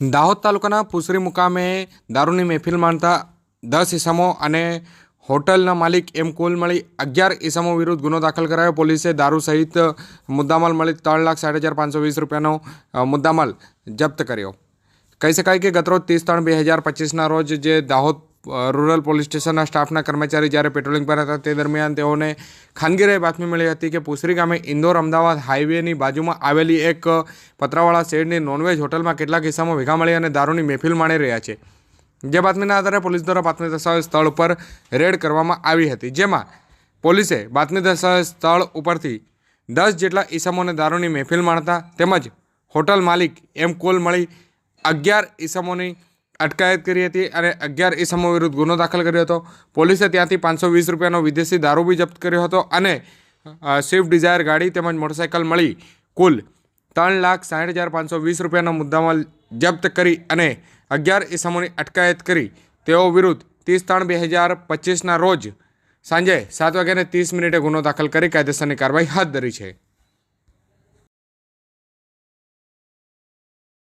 દાહોદ તાલુકાના પુસરી મુકામે દારૂની મહેફિલ માણતા દસ ઇસમો અને હોટલના માલિક એમ કુલ મળી અગિયાર ઇસમો વિરુદ્ધ ગુનો દાખલ કરાયો. પોલીસે દારૂ સહિત મુદ્દામાલ મળી ત્રણ લાખ સાઠ હજાર પાંચસો વીસ રૂપિયાનો મુદ્દામાલ જપ્ત કર્યો. કહી શકાય કે ગતરોજ ત્રીસ ત્રણ બે હજાર પચીસના રોજ જે દાહોદ રૂરલ પોલીસ સ્ટેશનના સ્ટાફના કર્મચારી જ્યારે પેટ્રોલિંગ પર હતા તે દરમિયાન તેઓને ખાનગી રહે બાતમી મળી હતી કે પુસરી ગામે ઇન્દોર અમદાવાદ હાઈવેની બાજુમાં આવેલી એક પતરાવાળા શેડની નોનવેજ હોટલમાં કેટલાક કિસ્સામાં ભેગા મળી અને દારૂની મહેફિલ માણી રહ્યા છે. જે બાતમીના આધારે પોલીસ દ્વારા બાતમી દસ્તાવેજ સ્થળ ઉપર રેડ કરવામાં આવી હતી, જેમાં પોલીસે બાતમી દસ્તાવેજ સ્થળ ઉપરથી દસ જેટલા ઈસમોને દારૂની મહેફિલ માણતા તેમજ હોટલ માલિક એમ કુલ મળી અગિયાર ઈસમોની અટકાયત કરી હતી અને અગિયાર ઈસમો વિરુદ્ધ ગુનો દાખલ કર્યો હતો. પોલીસે ત્યાંથી પાંચસો વીસ રૂપિયાનો વિદેશી દારૂ બી જપ્ત કર્યો હતો અને સ્વિફ્ટ ડિઝાયર ગાડી તેમજ મોટરસાઇકલ મળી કુલ ત્રણ લાખ સાઠ હજાર પાંચસો વીસ રૂપિયાનો મુદ્દામાલ જપ્ત કરી અને અગિયાર ઇસમોની અટકાયત કરી. તેઓ વિરુદ્ધ ત્રીસ ત્રણ બે હજાર પચીસના રોજ સાંજે સાત વાગ્યાને ત્રીસ મિનિટે ગુનો દાખલ કરી કાયદેસરની કાર્યવાહી હાથ ધરી છે.